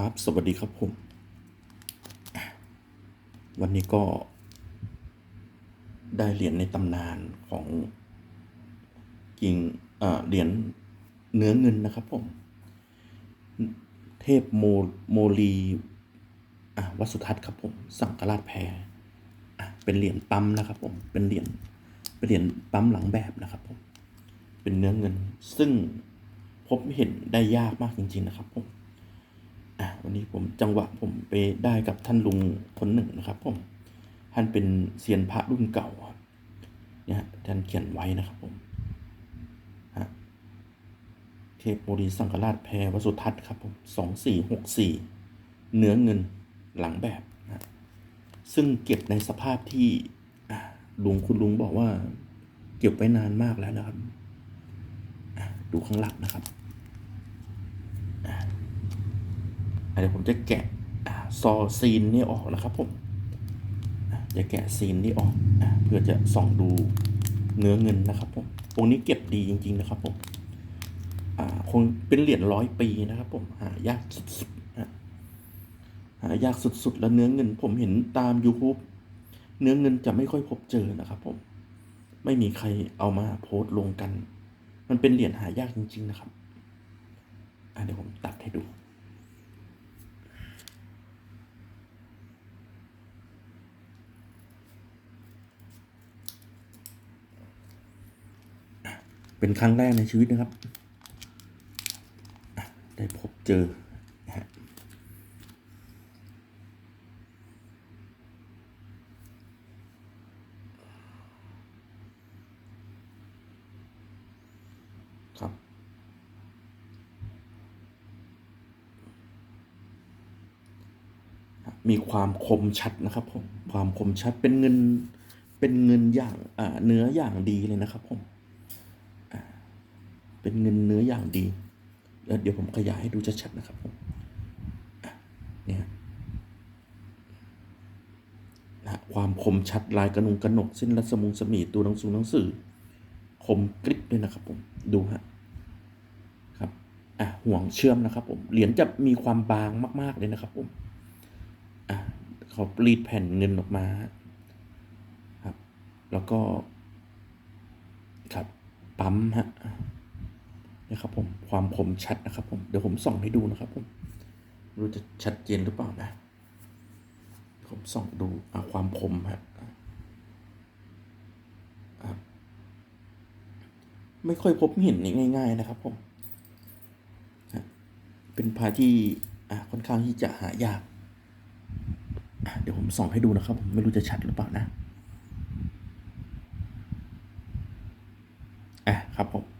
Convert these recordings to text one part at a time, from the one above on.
ครับ สวัสดีครับผม วันนี้ก็ ได้เหรียญในตำนานของกิ่งเหรียญเนื้อเงินนะครับผม เทพโมโมลีวัสุทัศน์ครับผม สังกราชแพรเป็นเหรียญปั๊มนะครับผม เป็นเหรียญ เป็นเหรียญปั๊มหลังแบบนะครับผม เป็นเนื้อเงิน ซึ่งพบเห็นได้ยากมากจริง ๆ นะครับผม อะวันนี้ผมจังหวะผมไปได้กับท่านลุงคนหนึ่งนะครับผมท่านเป็นเซียนพระรุ่นเก่าเนี่ยท่านเขียนไว้นะครับผมฮะเทพโมดีสังกราชแพรวสุทัศน์ครับผมสองสี่หกสี่เนื้อเงินหลังแบบนะซึ่งเก็บในสภาพที่ลุงคุณลุงบอกว่า เก็บไว้นานมากแล้วนะครับ ดูข้างหลังนะครับ อะ เดี๋ยวผมจะแกะซอซีนนี่ออกนะครับผมจะแกะซีนนี่ออกเพื่อจะส่องดูเนื้อเงินนะครับผมองค์นี้เก็บดีจริง ๆ นะครับผมคงเป็นเหรียญร้อยปีนะครับผมหายากสุดๆหายากสุดๆ แล้วเนื้อเงิน ผมเห็นตาม YouTube เนื้อเงินจะไม่ค่อยพบเจอนะครับผมไม่มีใครเอามาโพสต์ลงกัน มันเป็นเหรียญหายากจริง ๆ นะครับเดี๋ยวผมตัดให้ดู เป็นครั้งแรกในชีวิตนะครับ ได้พบเจอนะฮะครับ มีความคมชัดนะครับผม ความคมชัดเป็นเงิน เป็นเงินอย่างเนื้ออย่างดีเลยนะครับผมอ่า เป็นเงินเนื้ออย่างดีเดี๋ยวเดี๋ยวผมขยายให้ดูชัดๆนะครับผมเนี่ยนะความคมชัดลายกระนุงกระหนกเส้นรัศมุงสมีตัวหนังสือหนังสือ คมกริบด้วยนะครับผมดูฮะครับอะห่วงเชื่อมนะครับผมเหรียญจะมีความบางมาก ๆเลยนะครับผมอะเขารีดแผ่นเงินออกมาครับ แล้วก็ ครับปั๊มฮะ นะครับผมความคมชัดนะครับผมเดี๋ยวผมส่องให้ดูนะครับผมไม่รู้จะชัดเจนหรือเปล่านะ ผมส่องดูอความคมฮะอะไม่ค่อยพบเห็นง่าย ๆนะครับผมเป็นพาที่ค่อนข้างที่จะหายากเดี๋ยวผมส่องให้ดูนะครับผมไม่รู้จะชัดหรือเปล่านะอะครับผม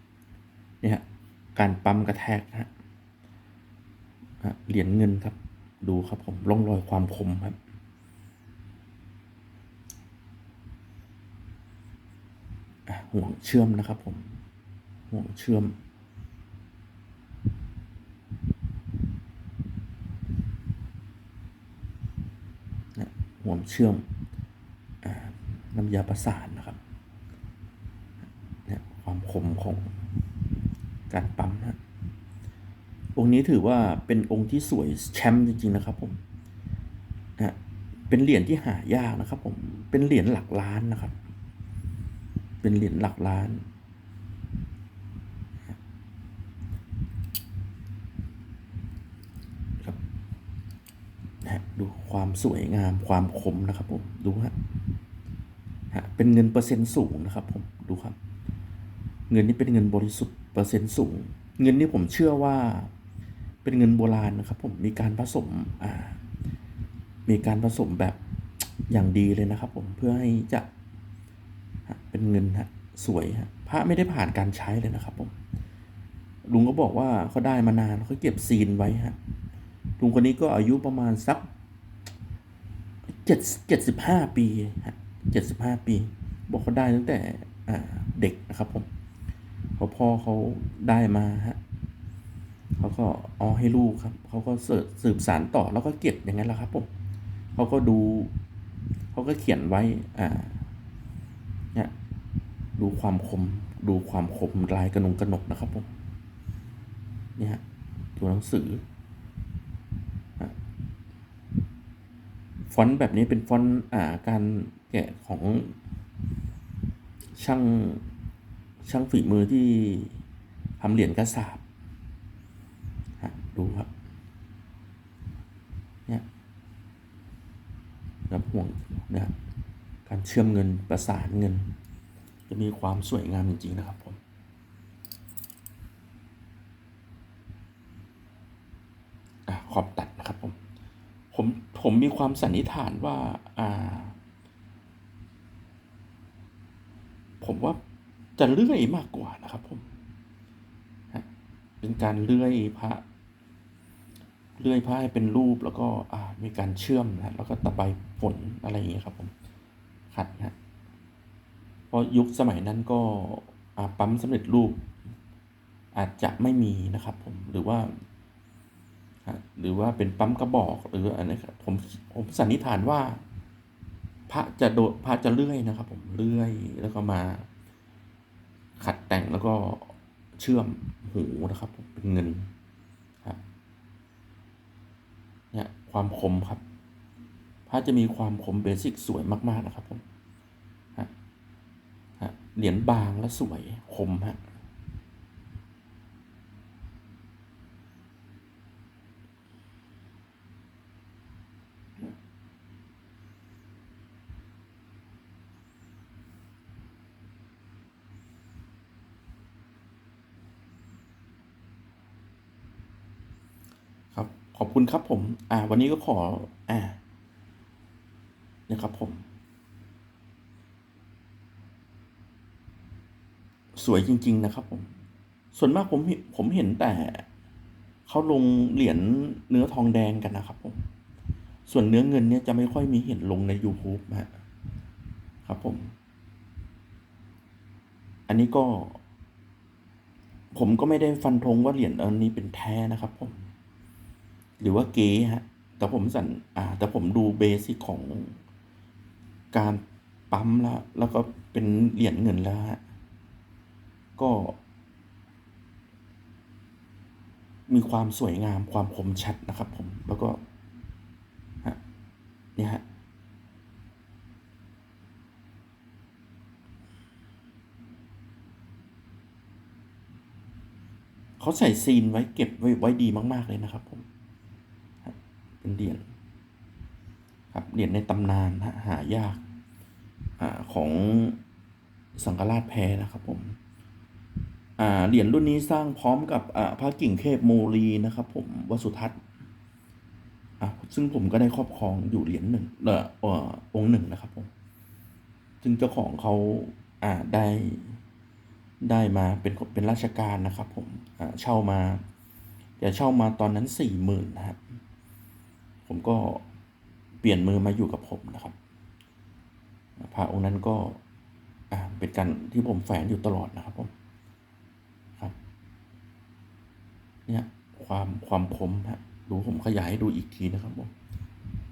การปั๊มกระแทกนะฮะเหรียญเงินครับ ดูครับผมร่องรอยความคมครับห่วงเชื่อมนะครับผม ห่วงเชื่อม ห่วงเชื่อมอน้ำยาประสานนะครับ เนี่ยความคมของ การปั๊มนะองค์นี้ถือว่าเป็นองค์ที่สวยแชมป์จริงๆนะครับผมนะเป็นเหรียญที่หายากนะครับ ผม เป็นเหรียญหลักล้านนะครับ เป็นเหรียญหลักล้าน ครับนะฮะดูความสวยงามความคมนะครับผม ดูฮะฮะเป็นเงินเปอร์เซ็นต์สูงนะครับผม ดูครับ เงินนี้เป็นเงินบริสุทธิ์ เปอร์เซ็นต์สูง เงินนี้ผมเชื่อว่าเป็นเงินโบราณนะครับ ผมมีการผสมอ่ามีการผสมแบบอย่างดีเลยนะครับ ผมเพื่อให้จะฮะเป็นเงินฮะสวยฮะพระไม่ได้ผ่านการใช้เลยนะครับ ผม ลุงก็บอกว่าเขาได้มานานเขาเก็บซีนไว้ฮะลุงคนนี้ก็อายุประมาณสักเจ็ดเจ็ดสิบห้าปีฮะเจ็ดสิบห้าปี บอกเขาได้ตั้งแต่อ่าเด็กนะครับผม พอพ่อเขาได้มาฮะเขาก็เอาให้ลูกครับเขาก็สืบสารต่อแล้วก็เก็บอย่างนั้นแหละครับผมเขาก็ดูเขาก็เขียนไว้อ่าเนี่ยดูความคม ดูความคมลายกระนงกระหนกนะครับผมเนี่ยตัวหนังสือฟอนต์แบบนี้เป็นฟอนต์อ่าการแกะของช่าง ช่างฝีมือที่ทำเหรียญกระสาบดูครับ เนี่ยแล้วห่วงนะครับการเชื่อมเงินประสานเงิน จะมีความสวยงามจริง ๆ นะครับผมอขอบตัดนะครับผม ผม ผมมีความสันนิษฐานว่า อ่า ผมว่า จะเลื่อยมากกว่านะครับผมเป็นการเลื่อยพระเลื่อยผ้าให้เป็นรูปแล้วก็มีการเชื่อมนะแล้วก็ตะไบฝนอะไรอย่างเงี้ยครับผมขัดนะเพราะยุคสมัยนั้นก็ปั๊มสำเร็จรูป อาจจะไม่มีนะครับผมหรือว่าหรือว่าเป็นปั๊มกระบอกหรืออะไรครับผมผมสันนิษฐานว่า พระจะโดพระจะเลื่อยนะครับ ผมเลื่อยแล้วก็มา ขัดแต่งแล้วก็เชื่อมหูนะครับ เป็นเงินครับเนี่ยความคมครับพระจะมีความคมเบสิกสวยมาก ๆ นะครับผมฮะเหรียญบางและสวยคมฮะ ขอบคุณครับผม อ่า วันนี้ก็ขอ อ่า นะครับผม สวยจริง ๆ นะครับผม ส่วนมากผมผมเห็นแต่เขาลงเหรียญเนื้อทองแดงกันนะครับผม ส่วนเนื้อเงินเนี่ยจะไม่ค่อยมีเห็นลงใน YouTube ฮะครับผม อันนี้ก็ ผมก็ไม่ได้ฟันธงว่าเหรียญอันนี้เป็นแท้นะครับผม หรือว่าเก๊ฮะแต่ผมสันอ่า แต่ผมดูเบสิกของการปั๊มแล้วแล้วก็เป็นเหรียญเงินแล้วฮะก็ มีความสวยงามความคมชัดนะครับ ผมแล้วก็ฮะเนี่ยฮะเขาใส่ซีนไว้เก็บไว้ไว้ดีมาก ๆ เลยนะครับผม เป็นเหรียญครับเหรียญในตำนานหายากอของสังฆราชแพ้นะครับผมอ่าเหรียญรุ่นนี้สร้างพร้อมกับพระกิ่งเทพโมลีนะครับผมวสุทัศน์อะซึ่งผมก็ได้ครอบครองอยู่เหรียญหนึ่งเออองค์หนึ่งนะครับผมซึ่งเจ้าของเขาอ่าได้ได้มาเป็นเป็นราชการนะครับผมเช่ามาแต่เช่ามาตอนนั้นสี่หมื่นนะครับ ผมก็เปลี่ยนมือมาอยู่กับผมนะครับพระองค์นั้นก็เป็นการที่ผมแฝงอยู่ตลอดนะครับผมครับเนี่ยความความคมฮะดูผมขยายให้ดูอีกทีนะครับผม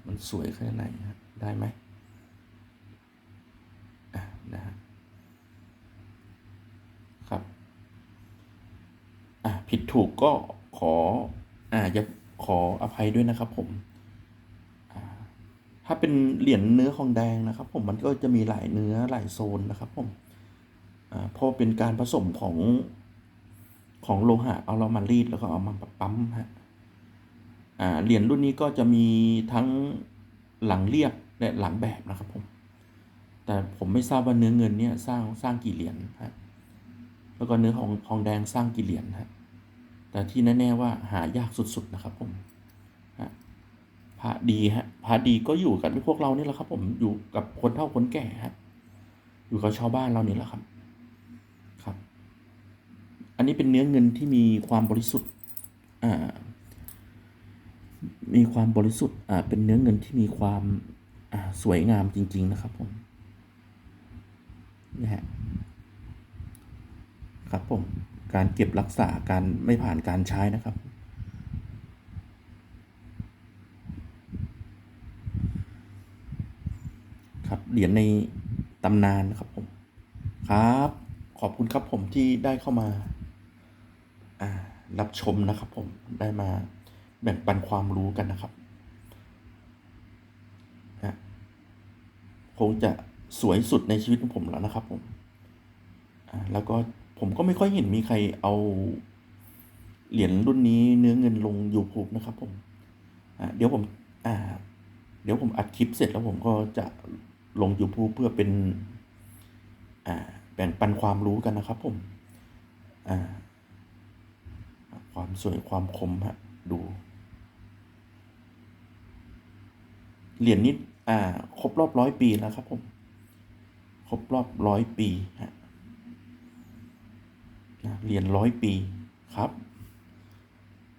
มันสวยแค่ไหนฮะได้ไหมอะนะฮะครับอะผิดถูกก็ขออ่าอย่าขออภัยด้วยนะครับผม ถ้าเป็นเหรียญเนื้อทองแดงนะครับ ผมมันก็จะมีหลายเนื้อหลายโซนนะครับ ผมเพราะเป็นการผสมของของโลหะเอาเรามารีดแล้วก็เอามาปั๊มฮะเหรียญรุ่นนี้ก็จะมีทั้งหลังเรียบและหลังแบบนะครับผม แต่ผมไม่ทราบว่าเนื้อเงินเนี่ยสร้างสร้างกี่เหรียญฮะแล้วก็เนื้อของทองแดงสร้างกี่เหรียญฮะแต่ที่แน่ๆว่าหายากสุดๆนะครับผม ระดีฮะพระดีก็อยู่กับพวกเรานี่แหละครับ ผมอยู่กับคนเฒ่าคนแก่ฮะอยู่กับชาวบ้านเรานี่แหละครับ ครับ อันนี้เป็นเนื้อเงินที่มีความบริสุทธิ์อ่ามีความบริสุทธิ์อ่าเป็นเนื้อเงินที่มีความอ่าสวยงามจริง ๆ นะครับผมนี่ฮะครับผมการเก็บรักษาการไม่ผ่านการใช้นะครับ ครับ เหรียญในตำนานนะครับผมครับ ขอบคุณครับผมที่ได้เข้ามาอ่ารับชมนะครับผมได้มาแบ่งปันความรู้กันนะครับคงจะสวยสุดในชีวิตของผมแล้วนะครับผมอ่าแล้วก็ผมก็ไม่ค่อยเห็นมีใครเอาเหรียญรุ่นนี้เนื้อเงินลง YouTube นะครับผมอ่าเดี๋ยวผมอ่าเดี๋ยวผมอัดคลิปเสร็จแล้วผมก็จะ ลง YouTube เพื่อเป็นแบ่งปันความรู้กันนะครับผมความสวยความคมฮะดู เหรียญนี้อ่าครบรอบร้อยปีแล้วครับผม ครบรอบร้อยปีฮะนะเหรียญร้อยปีครับ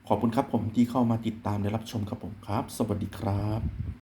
ขอบคุณครับผมที่เข้ามาติดตามและรับชมครับผมครับ สวัสดีครับ